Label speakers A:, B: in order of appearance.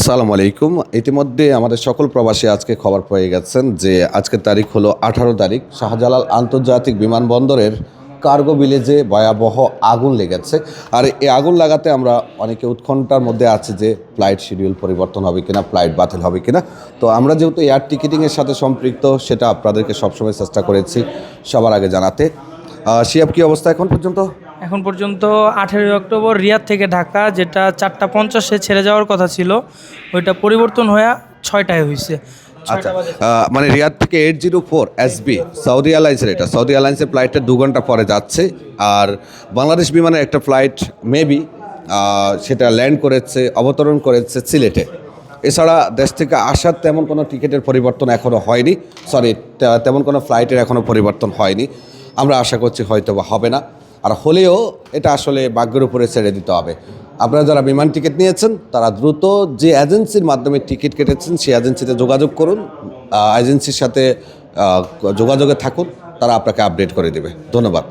A: আসসালামু আলাইকুম। ইতিমধ্যে আমাদের সকল প্রবাসী আজকে খবর পেয়ে গেছেন যে আজকের তারিখ হলো আঠারো তারিখ। শাহজালাল আন্তর্জাতিক বিমানবন্দরের কার্গো ভিলেজে ভয়াবহ আগুন লেগেছে। আর এই আগুন লাগাতে আমরা অনেকে উৎকণ্ঠার মধ্যে আছে যে ফ্লাইট শিডিউল পরিবর্তন হবে কিনা, ফ্লাইট বাতিল হবে কিনা। তো আমরা যেহেতু এয়ার টিকিটিংয়ের সাথে সম্পৃক্ত, সেটা আপনাদেরকে সবসময় চেষ্টা করেছি সবার আগে জানাতে। শিয়াব কি অবস্থা এখন পর্যন্ত?
B: এখন পর্যন্ত আঠেরোই অক্টোবর রিয়াদ থেকে ঢাকা, যেটা চারটা পঞ্চাশে ছেড়ে যাওয়ার কথা ছিল, ওইটা পরিবর্তন হয়ে ছয়টায় হয়েছে।
A: আচ্ছা মানে রিয়াদ থেকে eight zero four SB Saudi এয়ারলাইন্সের এটা। সৌদি এয়ারলাইন্সের ফ্লাইটটা দু ঘণ্টা পরে যাচ্ছে, আর বাংলাদেশ বিমানের একটা ফ্লাইট মেবি সেটা ল্যান্ড করেছে, অবতরণ করেছে সিলেটে। এছাড়া দেশ থেকে আসার তেমন কোনো টিকিটের পরিবর্তন এখনও হয়নি। সরি তেমন কোনো ফ্লাইটের এখনও পরিবর্তন হয়নি। আমরা আশা করছি হয়তো বা হবে না। আর হলেও এটা আসলে ভাগ্যের উপরে ছেড়ে দিতে হবে। আপনারা যারা বিমান টিকিট নিয়েছেন, তারা দ্রুত যে এজেন্সির মাধ্যমে টিকিট কেটেছেন, সেই এজেন্সিতে যোগাযোগ করুন। এজেন্সির সাথে যোগাযোগে থাকুন, তারা আপনাকে আপডেট করে দেবে। ধন্যবাদ।